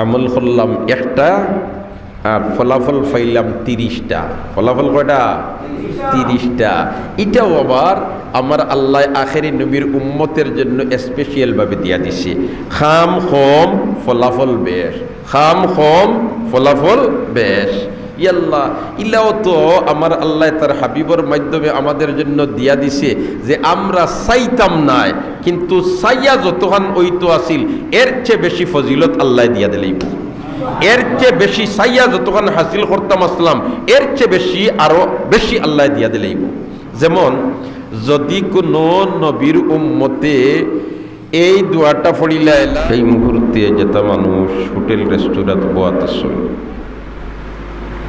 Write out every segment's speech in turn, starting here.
আমল করলাম একটা আর ফলাফল ফাইলাম তিরিশটা। ফলাফল কয়টা? তিরিশটা। এটাও আবার আমার আল্লাহ আখেরি নবীর উম্মতের জন্য স্পেশিয়ালভাবে দিয়া দিছে। খাম, খম, ফলাফল বেশ। খাম, খম, ফলাফল বেশ। ইয়াল্লাহ, ইলাও তো আমার আল্লাহ তার হাবিবর মাধ্যমে আমাদের জন্য দিয়া দিছে যে আমরা চাইতাম নাই, কিন্তু চাইয়া যতক্ষণ ওইতো আসিল এর চেয়ে বেশি ফজিলত আল্লাহ দিয়া দিলেই এর চেয়ে বেশি চাইয়া যতক্ষণ হাসিল করতাম আসলাম, এর চেয়ে বেশি আরও বেশি আল্লাহ দিয়া দিলেই যেমন, যদি কোনো নবীর উম্মতে এই দোয়াটা ফড়িলা সেই মুহূর্তে যেটা মানুষ হোটেল, রেস্টুরেন্ট বোয়াতে শুনে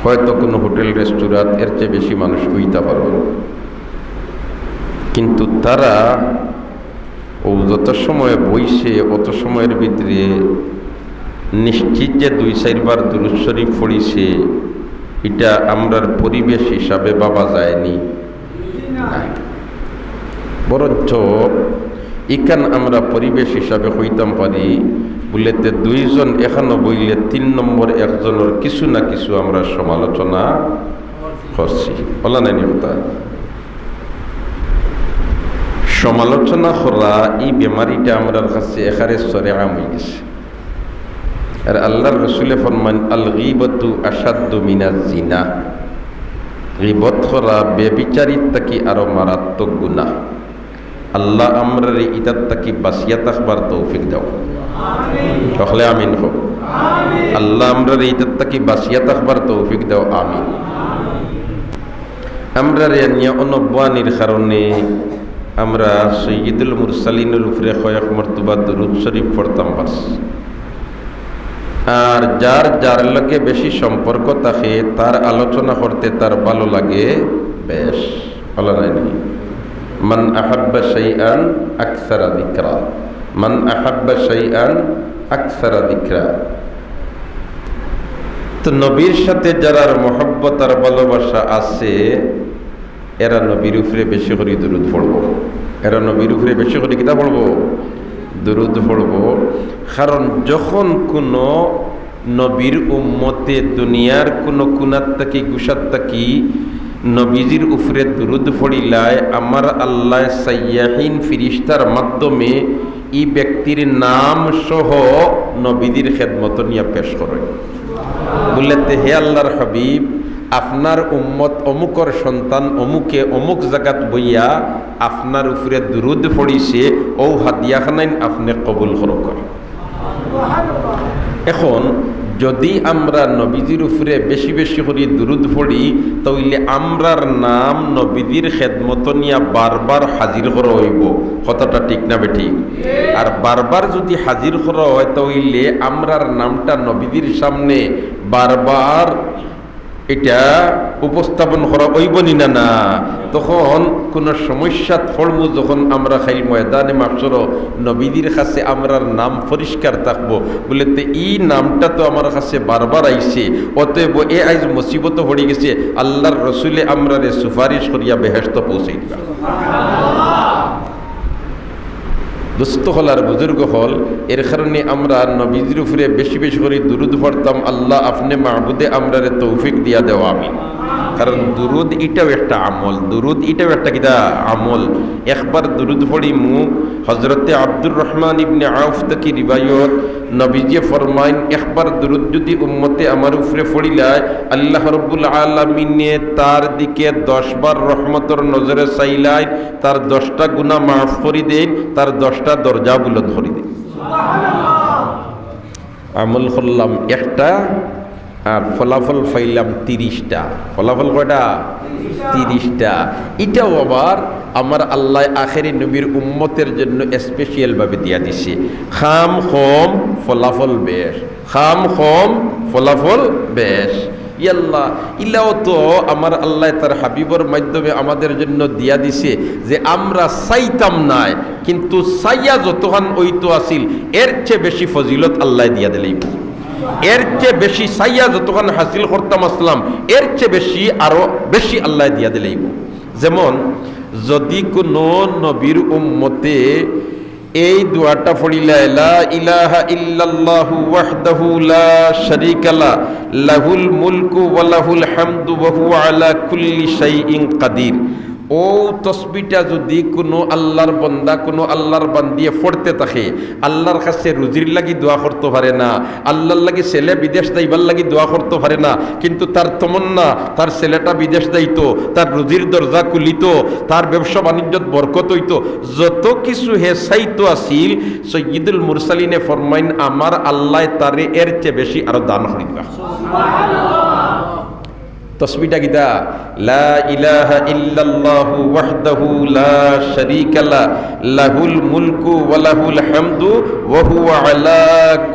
হয়তো কোনো হোটেল রেস্টুরেন্টের চেয়ে বেশি মানুষ হইতে পারবে। কিন্তু তারা ও যত সময় বইছে, অত সময়ের ভিতরে নিশ্চিত যে দুই চারবার দুরুদ শরীফ পড়িছে, এটা আমরার পরিবেশ হিসাবে বাবা যায়নি। বরঞ্চ ইকান আমরা পরিবেশ হিসাবে হইতাম পারি বলেতে দুইজন এখানো বইলে তিন নম্বর একজনের কিছু না কিছু আমরা সমালোচনা করছি। বলা নাই কথা সমালোচনা করা এই বেমারিটা আমরা কাছে এখানে সরে আম হয়ে গেছে। আর আল্লাহর রসুলে ফরমান আল গিবতু আসাদ্দু মিনা জিনা। গিবত করা বেবিচারিত তাকি আরও মারাত্মক গুণা আল্লাহ আমরা ইতার তাকি বাসিয়া থাকবার তৌফিক দাও। তাহলে আমিন হোক। আল্লাহ আমরা ইতার তাকি বাসিয়া থাকবার তৌফিক দাও, আমিন। আমরা রে নিয়ে অনব্বানির কারণে আমরা সৈয়দুল মুরসালিনুল উপরে কয়েক মর্তবা দুরুদ শরীফ পড়তাম বাস। আর যার যার লগে বেশি সম্পর্ক থাকে, তার আলোচনা করতে তার ভালো লাগে, বেশ, ভালো নাকি মান আহাব্বা শাইআন, আকসারা দিকরা মান আহাব্বা শাইআন আকসারা দিকরা তো নবীর সাথে যারা মহব্বত আর ভালোবাসা আছে, এরা নবীর উপরে বেশি করে দুরুদ পড়ব। এরা নবীর উপরে বেশি করে কিতা পড়ব? দুরুদ পড়ব। কারণ যখন কোনো নবীর উম্মতে দুনিয়ার কোনো কুনার তাকি গুসার তাকি নবীজির উপরে দুরুদ পড়িলায়, আমার আল্লাহ সাইয়াহিন ফিরিস্তার মাধ্যমে এই ব্যক্তির নাম সহ নবীদের খেদমত নিয়ে পেশ করে। বললেন হে আল্লাহর হাবিব, আপনার উম্মত অমুকর সন্তান অমুকে অমুক জায়গাত বইয়া আপনার উপরে দুরুদ পড়িছে ও হাদিয়াখানাইন আপনি কবুল করক এখন যদি আমরা নবীজির উপরে বেশি বেশি করে দুরুদ পড়ি, তাইলে আমরার নাম নবীজির খেদমত নিয়া বারবার হাজির করা হইব। কথাটা ঠিক না বেঠিক আর বারবার যদি হাজির করা হয়, তাইলে আমরার নামটা নবীজির সামনে বারবার এটা উপস্থাপন করা ওইবনি না না তখন কোনো সমস্যাত ফলমু যখন আমরা খাই ময়দানে মাপসর, নবীদের কাছে আমরার নাম পরিষ্কার থাকব। বলে তো এই নামটা তো আমার কাছে বারবার আইছে। অতএব এ আইজ মুসিবত পড়ে গেছে। আল্লাহর রসুলে আমরা রে সুপারিশ করিয়া বেহেস্ত পৌঁছে দিবা দুস্থ হল আর বুজুর্গ হল। এর কারণে আমরা নবীজির উপরে বেশি বেশি করে দুরুদ পড়তাম। আল্লাহ আপনি মাহবুদে আমরা রে তৌফিক দিয়া দেওয়া আমি কারণ দুরুদ এটাও একটা আমল। দুরুদ এটাও একটা কিতা আমল। একবার দুরুদ পড়ি মু হজরতে আব্দুর রহমান ইবনে আউফ তাকি রিবায়ত। নবীজে ফরমাইন, একবার দুরুদ যদি উম্মতে আমার উপরে পড়িলায় আল্লাহ রব্বুল আলমিনে তার দিকে দশবার রহমতর নজরে চাইলাই, তার দশটা গুণা মাফ করি দেন, তার দশটা দরজা বুলন করি দেন আমল করলাম একটা আর ফলাফল পাইলাম তিরিশটা। ফলাফল কয়টা? তিরিশটা। এটাও আবার আমার আল্লাহ আখেরি নবীর উম্মতের জন্য স্পেশালভাবে দিয়া দিছে। খাম, খম, ফলাফল বেশ। খাম, খম, ফলাফল বেশ। ইয়াল্লাহ, ইলাও তো আমার আল্লাহ তার হাবিবর মাধ্যমে আমাদের জন্য দিয়া দিছে যে আমরা চাইতাম নাই, কিন্তু চাইয়া যতক্ষণ ওইতো আসিল এর চেয়ে বেশি ফজিলত আল্লাহ দিয়া দিলেই এর চেয়ে বেশি চাইয়া যতক্ষণ হাসিল করতাম আসলাম, এর চেয়ে বেশি আরও বেশি আল্লাহ দিয়া দিলেই যেমন, যদি কোনো নবীর উম্মতে এই দোয়াটা পড়িলা লা ইলাহা ইল্লাল্লাহু ওয়াহদাহু লা শারীকা লা লাহুল মুলকু ওয়া লাহুল ও তসবিটা যদি কোনো আল্লাহর বন্দা, কোনো আল্লাহর বান্দিয়ে পড়তে থাকে, আল্লাহর কাছে রুজির লাগি দোয়া করতে পারে না, আল্লাহর লাগি ছেলে বিদেশ যাইবার লাগি দোয়া করতে পারে না, কিন্তু তার তমন্না, তার ছেলেটা বিদেশ যাইতো, তার রুজির দরজা খুলিত, তার ব্যবসা বাণিজ্যত বরকত হইতো, যত কিছু হে চাইতো আছিল, সৈয়দুল মুরসালিনে ফরমাইন, আমার আল্লাহ তারে এর চেয়ে বেশি আরও দান করিবা। তসবিটা গীতা লা ইলাহা ইল্লাল্লাহু ওয়াহদাহু লা শারীকা লা, লাহুল মুলকু ওয়া লাহুল হামদু ওয়া হুয়া আলা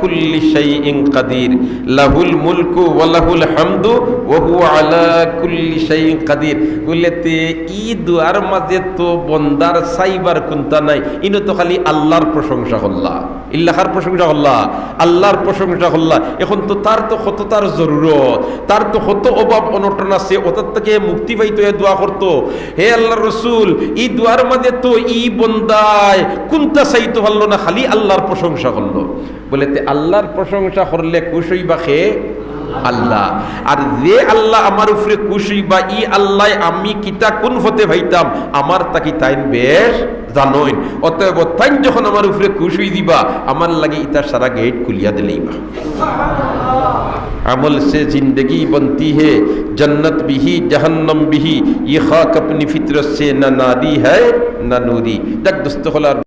কুল্লি শাইইন কাদির, লাহুল মুলকু ওয়া লাহুল হামদু ওয়া হুয়া আলা কুল্লি শাইইন কাদির। বলেতে ই দুয়ার মাঝে তো বন্দার সাইবার কুন্তা নাই, ইনো তো খালি আল্লাহর প্রশংসা করলা। ইল্লাহার প্রশংসা হল্লা আল্লাহর প্রশংসা হল্লা এখন তো তার তো কত তার জরুরত। তার তো কত অভাব অনটন আছে, ওটার থেকে মুক্তি পাইতো এ দোয়া করতো। হে আল্লাহ রসুল ই দোয়ার মাঝে তো ই বন্দায় কোনটা চাইতো পারল না খালি আল্লাহর প্রশংসা করল। বলে আল্লাহর প্রশংসা করলে খুশ হইবা খে আল্লাহ। আর যে আল্লাহ আমার উপরে খুশি বা ই আল্লাহ আমি কিতা কোন হতে ভাইতাম, আমার তাকে তাই বেশ জানোই অতএব তাই যখন আমার উপরে খুশি দিবা, আমার লাগে ইতার সারা গেট খুলিয়া দিলেইবা। عمل سے زندگی بنتی ہے جنت بھی جہنم بھی یہ خاک ফিতরত সে না نہ হ্যায় না নুরি। দেখ দোস্ত হলার